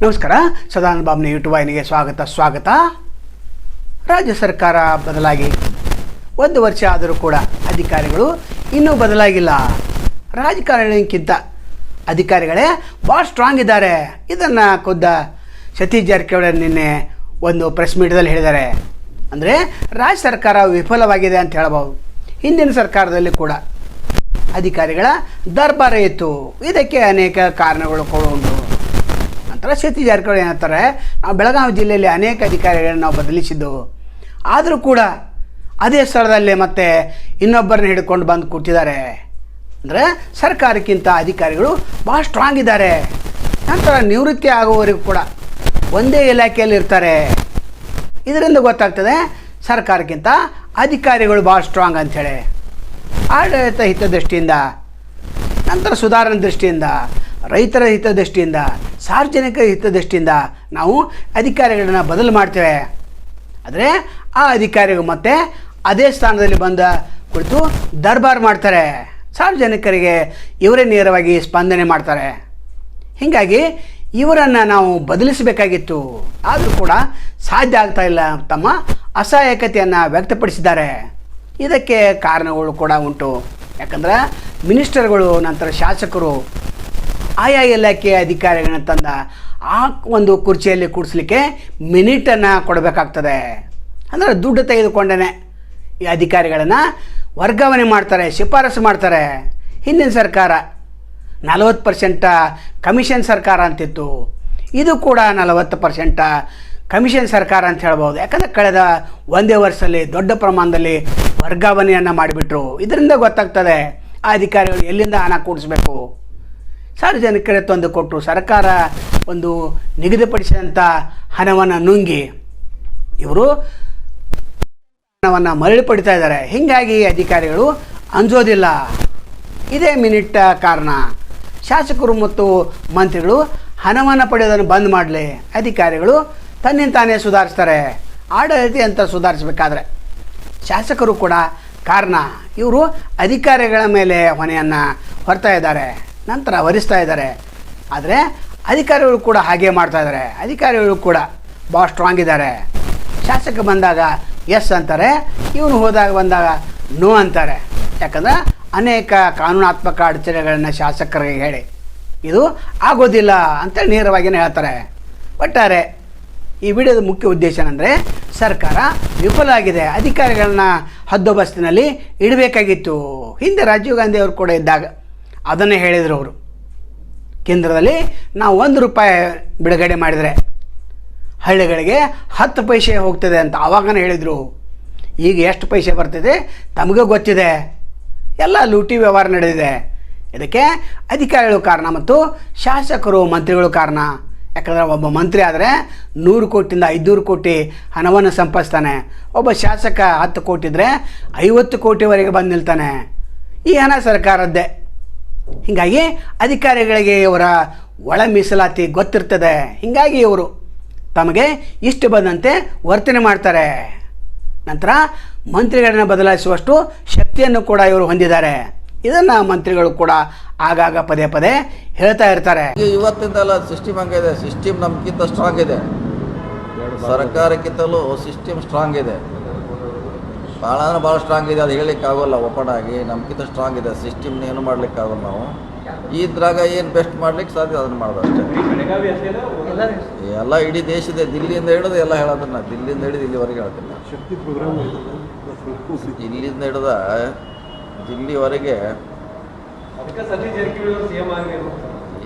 ನಮಸ್ಕಾರ. ಸದಾನಂದ ಯೂಟ್ಯೂಬ್ ವಾಹಿನಿಗೆ ಸ್ವಾಗತ ಸ್ವಾಗತ. ರಾಜ್ಯ ಸರ್ಕಾರ ಬದಲಾಗಿ ಒಂದು ವರ್ಷ ಆದರೂ ಕೂಡ ಅಧಿಕಾರಿಗಳು ಇನ್ನೂ ಬದಲಾಗಿಲ್ಲ. ರಾಜಕಾರಣಿಗಿಂತ ಅಧಿಕಾರಿಗಳೇ ಭಾಳ ಸ್ಟ್ರಾಂಗ್ ಇದ್ದಾರೆ. ಇದನ್ನು ಖುದ್ದ ಸತೀಶ್ ಜಾರಕಿಹೊಳಿ ನಿನ್ನೆ ಒಂದು ಪ್ರೆಸ್ ಮೀಟ್ದಲ್ಲಿ ಹೇಳಿದ್ದಾರೆ. ಅಂದರೆ ರಾಜ್ಯ ಸರ್ಕಾರ ವಿಫಲವಾಗಿದೆ ಅಂತ ಹೇಳಬಹುದು. ಹಿಂದಿನ ಸರ್ಕಾರದಲ್ಲಿ ಕೂಡ ಅಧಿಕಾರಿಗಳ ದರ್ಬಾರ ಇತ್ತು. ಇದಕ್ಕೆ ಅನೇಕ ಕಾರಣಗಳು ಕೂಡ ನಂತರ ಸತೀಶ್ ಜಾರಕಿಹೊಳಿ ಏನಂತಾರೆ ನಾವು ಬೆಳಗಾವಿ ಜಿಲ್ಲೆಯಲ್ಲಿ ಅನೇಕ ಅಧಿಕಾರಿಗಳನ್ನು ನಾವು ಬದಲಿಸಿದ್ದು ಆದರೂ ಕೂಡ ಅದೇ ಸ್ಥಳದಲ್ಲಿ ಮತ್ತೆ ಇನ್ನೊಬ್ಬರನ್ನ ಹಿಡ್ಕೊಂಡು ಬಂದು ಕೂತಿದ್ದಾರೆ. ಅಂದರೆ ಸರ್ಕಾರಕ್ಕಿಂತ ಅಧಿಕಾರಿಗಳು ಭಾಳ ಸ್ಟ್ರಾಂಗ್ ಇದ್ದಾರೆ. ನಂತರ ನಿವೃತ್ತಿ ಆಗುವವರಿಗೂ ಕೂಡ ಒಂದೇ ಇಲಾಖೆಯಲ್ಲಿ ಇರ್ತಾರೆ. ಇದರಿಂದ ಗೊತ್ತಾಗ್ತದೆ ಸರ್ಕಾರಕ್ಕಿಂತ ಅಧಿಕಾರಿಗಳು ಭಾಳ ಸ್ಟ್ರಾಂಗ್ ಅಂಥೇಳಿ. ಆಡಳಿತ ಹಿತದೃಷ್ಟಿಯಿಂದ, ನಂತರ ಸುಧಾರಣೆ ದೃಷ್ಟಿಯಿಂದ ರೈತರ ಹಿತದೃಷ್ಟಿಯಿಂದ ಸಾರ್ವಜನಿಕರ ಹಿತದೃಷ್ಟಿಯಿಂದ ನಾವು ಅಧಿಕಾರಿಗಳನ್ನ ಬದಲು ಮಾಡ್ತೇವೆ. ಆದರೆ ಆ ಅಧಿಕಾರಿಗಳು ಮತ್ತೆ ಅದೇ ಸ್ಥಾನದಲ್ಲಿ ಬಂದ ಕುಳಿತು ದರ್ಬಾರ್ ಮಾಡ್ತಾರೆ. ಸಾರ್ವಜನಿಕರಿಗೆ ಇವರೇ ನೇರವಾಗಿ ಸ್ಪಂದನೆ ಮಾಡ್ತಾರೆ. ಹೀಗಾಗಿ ಇವರನ್ನು ನಾವು ಬದಲಿಸಬೇಕಾಗಿತ್ತು. ಆದರೂ ಕೂಡ ಸಾಧ್ಯ ಆಗ್ತಾ ಇಲ್ಲ ತಮ್ಮ ಅಸಹಾಯಕತೆಯನ್ನು ವ್ಯಕ್ತಪಡಿಸಿದ್ದಾರೆ. ಇದಕ್ಕೆ ಕಾರಣಗಳು ಕೂಡ ಉಂಟು. ಯಾಕಂದ್ರೆ ಮಿನಿಸ್ಟರ್ಗಳು, ನಂತರ ಶಾಸಕರು ಆಯಾ ಇಲಾಖೆಯ ಅಧಿಕಾರಿಗಳನ್ನ ತಂದ ಆ ಒಂದು ಕುರ್ಚಿಯಲ್ಲಿ ಕೂಡಿಸ್ಲಿಕ್ಕೆ ಮಿನಿಟನ್ನು ಕೊಡಬೇಕಾಗ್ತದೆ. ಅಂದರೆ ದುಡ್ಡು ತೆಗೆದುಕೊಂಡೇ ಈ ಅಧಿಕಾರಿಗಳನ್ನು ವರ್ಗಾವಣೆ ಮಾಡ್ತಾರೆ, ಶಿಫಾರಸು ಮಾಡ್ತಾರೆ. ಹಿಂದಿನ ಸರ್ಕಾರ ನಲವತ್ತು ಪರ್ಸೆಂಟ ಕಮಿಷನ್ ಸರ್ಕಾರ ಅಂತಿತ್ತು. ಇದು ಕೂಡ ನಲವತ್ತು ಪರ್ಸೆಂಟ ಕಮಿಷನ್ ಸರ್ಕಾರ ಅಂತ ಹೇಳ್ಬೋದು. ಯಾಕಂದರೆ ಕಳೆದ ಒಂದೇ ವರ್ಷದಲ್ಲಿ, ದೊಡ್ಡ ಪ್ರಮಾಣದಲ್ಲಿ ವರ್ಗಾವಣೆಯನ್ನು ಮಾಡಿಬಿಟ್ರು. ಇದರಿಂದ ಗೊತ್ತಾಗ್ತದೆ ಆ ಅಧಿಕಾರಿಗಳು ಎಲ್ಲಿಂದ ಹಣ ಕೂಡಿಸ್ಬೇಕು. ಸಾರ್ವಜನಿಕರೇ ತಂದು ಕೊಟ್ಟು ಸರ್ಕಾರ ಒಂದು ನಿಗದಿಪಡಿಸಿದಂಥ ಹಣವನ್ನು ನುಂಗಿ ಇವರು ಹಣವನ್ನು ಮರಳಿ ಪಡಿತಾ ಇದ್ದಾರೆ. ಹೀಗಾಗಿ ಅಧಿಕಾರಿಗಳು ಅಂಜೋದಿಲ್ಲ. ಇದೇ ಮಿನಿಟ್ ಕಾರಣ. ಶಾಸಕರು ಮತ್ತು ಮಂತ್ರಿಗಳು ಹಣವನ್ನು ಪಡೆಯೋದನ್ನು ಬಂದ್ ಮಾಡಲಿ. ಅಧಿಕಾರಿಗಳು ತನ್ನಿಂತಾನೇ ಸುಧಾರಿಸ್ತಾರೆ. ಆಡಳಿತ ಅಂತ ಸುಧಾರಿಸಬೇಕಾದ್ರೆ ಶಾಸಕರು ಕೂಡ ಕಾರಣ. ಇವರು ಅಧಿಕಾರಿಗಳ ಮೇಲೆ ಹೊಣೆಯನ್ನು ಹೊರ್ತಾ ಇದ್ದಾರೆ. ನಂತರ ವರಿಸ್ತಾ ಇದ್ದಾರೆ. ಆದರೆ ಅಧಿಕಾರಿಗಳು ಕೂಡ ಹಾಗೆ ಮಾಡ್ತಾ ಇದ್ದಾರೆ. ಅಧಿಕಾರಿಗಳು ಕೂಡ ಭಾಳ ಸ್ಟ್ರಾಂಗ್ ಇದ್ದಾರೆ. ಶಾಸಕ ಬಂದಾಗ ಎಸ್ ಅಂತಾರೆ, ಇವನು ಹೋದಾಗ ಬಂದಾಗ ನೋ ಅಂತಾರೆ. ಯಾಕಂದ್ರೆ ಅನೇಕ ಕಾನೂನಾತ್ಮಕ ಅಡಚಣೆಗಳನ್ನು ಶಾಸಕರಿಗೆ ಹೇಳಿ. ಇದು ಆಗೋದಿಲ್ಲ ಅಂತ ನೇರವಾಗಿಯೇ ಹೇಳ್ತಾರೆ. ಒಟ್ಟಾರೆ ಈ ವಿಡಿಯೋದ ಮುಖ್ಯ ಉದ್ದೇಶ ಏನಂದ್ರೆ, ಸರ್ಕಾರ ವಿಫಲ ಆಗಿದೆ. ಅಧಿಕಾರಿಗಳನ್ನ ಹದ್ದೋಬಸ್ತಿನಲ್ಲಿ ಇಡಬೇಕಾಗಿತ್ತು. ಹಿಂದೆ ರಾಜೀವ್ ಗಾಂಧಿ ಅವರು ಕೂಡ ಇದ್ದಾಗ ಅದನ್ನೇ ಹೇಳಿದರು ಅವರು. ಕೇಂದ್ರದಲ್ಲಿ ನಾವು ಒಂದು ರೂಪಾಯಿ ಬಿಡುಗಡೆ ಮಾಡಿದರೆ ಹಳ್ಳಿಗಳಿಗೆ ಹತ್ತು ಪೈಸೆ ಹೋಗ್ತದೆ ಅಂತ ಆವಾಗನೇ ಹೇಳಿದರು. ಈಗ ಎಷ್ಟು ಪೈಸೆ ಬರ್ತಿದೆ? ತಮಗೆ ಗೊತ್ತಿದೆ. ಎಲ್ಲ ಲೂಟಿ ವ್ಯವಹಾರ ನಡೆದಿದೆ. ಇದಕ್ಕೆ ಅಧಿಕಾರಿಗಳು ಕಾರಣ ಮತ್ತು ಶಾಸಕರು ಮಂತ್ರಿಗಳು ಕಾರಣ. ಯಾಕಂದರೆ ಒಬ್ಬ ಮಂತ್ರಿ ಆದರೆ ನೂರು ಕೋಟಿಯಿಂದ ಐದುನೂರು ಕೋಟಿ ಹಣವನ್ನು ಸಂಪಾದಿಸ್ತಾನೆ. ಒಬ್ಬ ಶಾಸಕ ಹತ್ತು ಕೋಟಿ ಇದ್ದರೆ ಐವತ್ತು ಕೋಟಿವರೆಗೆ ಬಂದು ನಿಲ್ತಾನೆ. ಈ ಹಣ ಸರ್ಕಾರದ್ದೇ. ಹೀಗಾಗಿ ಅಧಿಕಾರಿಗಳಿಗೆ ಇವರ ಒಳ ಮೀಸಲಾತಿ ಗೊತ್ತಿರ್ತದೆ. ಹೀಗಾಗಿ ಇವರು ತಮಗೆ ಇಷ್ಟ ಬಂದಂತೆ ವರ್ತನೆ ಮಾಡ್ತಾರೆ. ನಂತರ ಮಂತ್ರಿಗಳನ್ನು ಬದಲಾಯಿಸುವಷ್ಟು ಶಕ್ತಿಯನ್ನು ಕೂಡ ಇವರು ಹೊಂದಿದ್ದಾರೆ. ಇದನ್ನು ಮಂತ್ರಿಗಳು ಕೂಡ ಆಗಾಗ ಪದೇ ಪದೇ ಹೇಳ್ತಾ ಇರ್ತಾರೆ. ಇವತ್ತಿಂದಲ್ಲ ಸಿಸ್ಟಮ್ ಹಂಗಿದೆ. ಸಿಸ್ಟಮ್ ನಮ್ಗಿಂತ ಸ್ಟ್ರಾಂಗ್ ಇದೆ. ಸರ್ಕಾರಕ್ಕಿಂತಲೂ ಸಿಸ್ಟಮ್ ಸ್ಟ್ರಾಂಗ್ ಇದೆ. ಭಾಳ ಅಂದ್ರೆ ಭಾಳ ಸ್ಟ್ರಾಂಗ್ ಇದೆ ಅದು ಹೇಳಲಿಕ್ಕೆ ಆಗೋಲ್ಲ ಓಪನ್ ಆಗಿ ನಮ್ಗಿಂತ ಸ್ಟ್ರಾಂಗ್ ಇದೆ ಸಿಸ್ಟಮ್ನ ಏನು ಮಾಡ್ಲಿಕ್ಕೆ ಆಗೋಲ್ಲ ನಾವು ಇದ್ರಾಗ ಏನು ಬೆಸ್ಟ್ ಮಾಡ್ಲಿಕ್ಕೆ ಸಾಧ್ಯ ಅದನ್ನು ಮಾಡೋದು ಅಷ್ಟೇ. ಎಲ್ಲ ಇಡೀ ದೇಶದ ದಿಲ್ಲಿಯಿಂದ ಹಿಡಿದು ಎಲ್ಲ ಹೇಳೋದನ್ನ ದಿಲ್ಲಿಯಿಂದ ಹಿಡಿದು ಇಲ್ಲಿವರೆಗೆ ಹೇಳ್ತೀನಿ ಇಲ್ಲಿಂದ ಹಿಡಿದ ದಿಲ್ಲಿವರೆಗೆ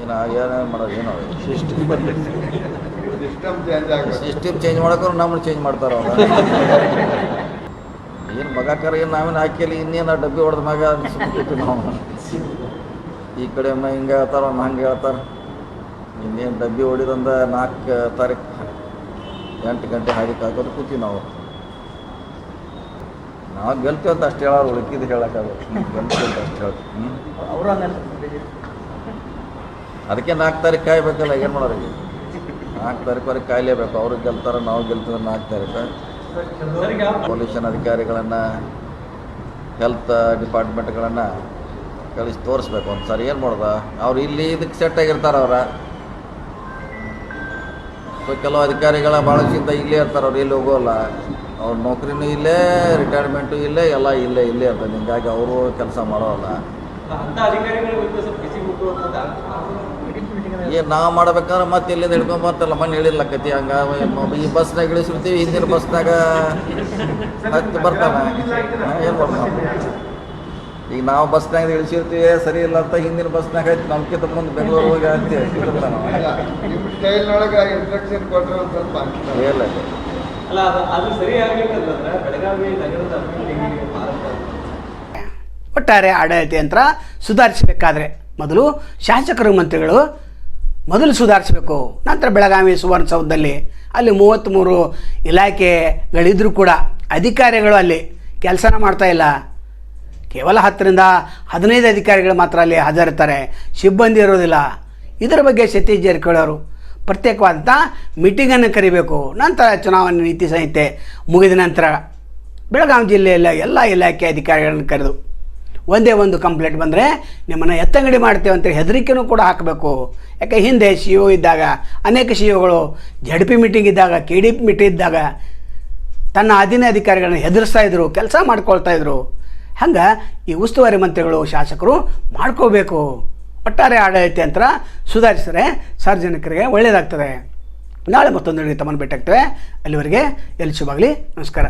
ಏನು ಏನೇನು ಮಾಡೋದು? ಏನೋ ಸಿಸ್ಟಮ್ ಸಿಸ್ಟಮ್ ಚೇಂಜ್ ಮಾಡೋಕ್ಕೂ ನಮ್ಮನ್ನು ಚೇಂಜ್ ಮಾಡ್ತಾರ ಅವ್ರ. ಏನು ಕರ, ಏನು ನಾವೇನು ಹಾಕಿಲಿ ಇನ್ನೇನು ಡಬ್ಬಿ ಹೊಡೆದ ಮಗ ಅನ್ಸ್ಬಿಟ್ಟು ನಾವು. ಈ ಕಡೆ ಒಮ್ಮೆ ಹಿಂಗೆ ಹೇಳ್ತಾರೆ ಒಮ್ಮೆ ಹಂಗೆ ಹೇಳ್ತಾರೆ. ಇನ್ನೇನು ಡಬ್ಬಿ ಹೊಡಿದಂದ ನಾಲ್ಕು ತಾರೀಕು ಎಂಟು ಗಂಟೆ ಹಾಗೆ ಹಾಕೋದು ಕೂತೀವಿ ನಾವು. ನಾವು ಗೆಲ್ತೀವಿ ಅಂತ ಅಷ್ಟು ಹೇಳೋರು ಉಳ್ಕಿದ್ದು ಹೇಳೋಕ್ಕಾಗಲ್ಲ ಗೆಲ್ತೀವಿ ಅಂತ ಅಷ್ಟು ಹೇಳ್ತಿ ಹ್ಞೂ ಅದಕ್ಕೆ ನಾಲ್ಕು ತಾರೀಕು ಕಾಯ್ಬೇಕಲ್ಲ, ಏನು ಮಾಡೋರು ಈಗ ನಾಲ್ಕು ತಾರೀಕುವರೆಗೆ ಕಾಯಲೇಬೇಕು. ಅವರು ಗೆಲ್ತಾರೆ, ನಾವು ಗೆಲ್ತೀವಿ ನಾಲ್ಕು ತಾರೀಕು. ಪೊಲೀಷನ್ ಅಧಿಕಾರಿಗಳನ್ನು ಹೆಲ್ತ್ ಡಿಪಾರ್ಟ್ಮೆಂಟ್ಗಳನ್ನು ಕಳಿಸಿ ತೋರಿಸ್ಬೇಕು. ಒಂದು ಸರಿ ಏನು ಮಾಡ್ದ? ಅವ್ರು ಇಲ್ಲಿ ಇದಕ್ಕೆ ಸೆಟ್ ಆಗಿರ್ತಾರೆ ಅವ್ರ. ಸೊ ಕೆಲವು ಅಧಿಕಾರಿಗಳ ಭಾಳಷ್ಟಿಂದ ಇಲ್ಲೇ ಇರ್ತಾರೆ, ಅವ್ರು ಇಲ್ಲಿ ಹೋಗೋಲ್ಲ. ಅವ್ರ ನೌಕರಿನೂ ಇಲ್ಲೇ ರಿಟೈರ್ಮೆಂಟು ಇಲ್ಲೇ, ಎಲ್ಲ ಇಲ್ಲೇ ಇಲ್ಲೇ ಇರ್ತದೆ ಹಿಂಗಾಗಿ ಅವರು ಕೆಲಸ ಮಾಡೋಲ್ಲ. ಬಿಸಿ ನಾವು ಮಾಡ್ಬೇಕಾದ್ರೆ ಮತ್ತೆ ಇಲ್ಲಿಂದ ಹಿಡ್ಕೊಂಡ್ ಬರ್ತಲ್ಲ ಮನೆ ಹೇಳಿಲ್ಲ ಕತಿ ಹಂಗ ಈ ಬಸ್ನಾಗ ಇಳಿಸಿರ್ತೀವಿ ಹಿಂದಿನ ಬಸ್ನಾಗ ಹತ್ತಿ ಬರ್ತಾನೆ ಏನು ಮಾಡ್ತಾನೆ ಈಗ ನಾವು ಬಸ್ನಾಗ ಇಳಿಸಿರ್ತೀವಿ ಸರಿ ಇಲ್ಲ ಅಂತ ಹಿಂದಿನ ಬಸ್ನಾಗ ಹತ್ತಿ ನಮ್ಕಿಂತ ಮುಂದೆ ಬೆಂಗಳೂರು ಹೋಗಿ ಇಲ್ಲ ಭಾರತ ಒಟ್ಟಾರೆ ಆಡಳಿತ ಯಂತ್ರ ಸುಧಾರಿಸಬೇಕಾದ್ರೆ ಮೊದಲು ಶಾಸಕರು ಮಂತ್ರಿಗಳು ಮೊದಲು ಸುಧಾರಿಸಬೇಕು, ನಂತರ ಬೆಳಗಾವಿ ಸುವರ್ಣಸೌಧದಲ್ಲಿ ಅಲ್ಲಿ ಮೂವತ್ತ್ಮೂರು ಇಲಾಖೆಗಳಿದ್ದರೂ ಕೂಡ ಅಧಿಕಾರಿಗಳು ಅಲ್ಲಿ ಕೆಲಸನ ಮಾಡ್ತಾ ಇಲ್ಲ. ಕೇವಲ ಹತ್ತರಿಂದ ಹದಿನೈದು ಅಧಿಕಾರಿಗಳು ಮಾತ್ರ ಅಲ್ಲಿ ಹಾಜರಿರ್ತಾರೆ, ಸಿಬ್ಬಂದಿ ಇರೋದಿಲ್ಲ. ಇದರ ಬಗ್ಗೆ ಸತೀಶ್ ಜಾರಕಿಹೊಳಿ ಅವರು ಪ್ರತ್ಯೇಕವಾದಂಥ ಮೀಟಿಂಗನ್ನು ಕರಿಬೇಕು. ನಂತರ ಚುನಾವಣೆ ನೀತಿ ಸಂಹಿತೆ ಮುಗಿದ ನಂತರ ಬೆಳಗಾವಿ ಜಿಲ್ಲೆಯಲ್ಲಿ ಎಲ್ಲ ಇಲಾಖೆ ಅಧಿಕಾರಿಗಳನ್ನು ಕರೆದು ಒಂದೇ ಒಂದು ಕಂಪ್ಲೇಂಟ್ ಬಂದರೆ ನಿಮ್ಮನ್ನು ಎತ್ತಂಗಡಿ ಮಾಡ್ತೇವೆ ಅಂತ ಹೆದರಿಕೆನೂ ಕೂಡ ಹಾಕಬೇಕು. ಯಾಕೆ ಹಿಂದೆ ಸಿ ಒ ಇದ್ದಾಗ, ಅನೇಕ ಸಿ ಒಗಳು ಜಡ್ ಪಿ ಮೀಟಿಂಗ್ ಇದ್ದಾಗ ಕೆ ಡಿ ಪಿ ಮೀಟಿಂಗ್ ಇದ್ದಾಗ ತನ್ನ ಅಧೀನ ಅಧಿಕಾರಿಗಳನ್ನ ಹೆದರಿಸ್ತಾ ಇದ್ರು, ಕೆಲಸ ಮಾಡ್ಕೊಳ್ತಾ ಇದ್ರು. ಹಂಗೆ ಈ ಉಸ್ತುವಾರಿ ಮಂತ್ರಿಗಳು, ಶಾಸಕರು ಮಾಡ್ಕೋಬೇಕು. ಒಟ್ಟಾರೆ ಆಡಳಿತ ಯಂತ್ರ ಸುಧಾರಿಸಿದ್ರೆ ಸಾರ್ವಜನಿಕರಿಗೆ ಒಳ್ಳೆಯದಾಗ್ತದೆ ನಾಳೆ ಮತ್ತೊಂದು ತಮ್ಮನ್ನು ಭೇಟಿಯಾಗ್ತೇವೆ. ಅಲ್ಲಿವರೆಗೆ ಎಲ್ಲಿ ಶುಭಾಗಲಿ ನಮಸ್ಕಾರ.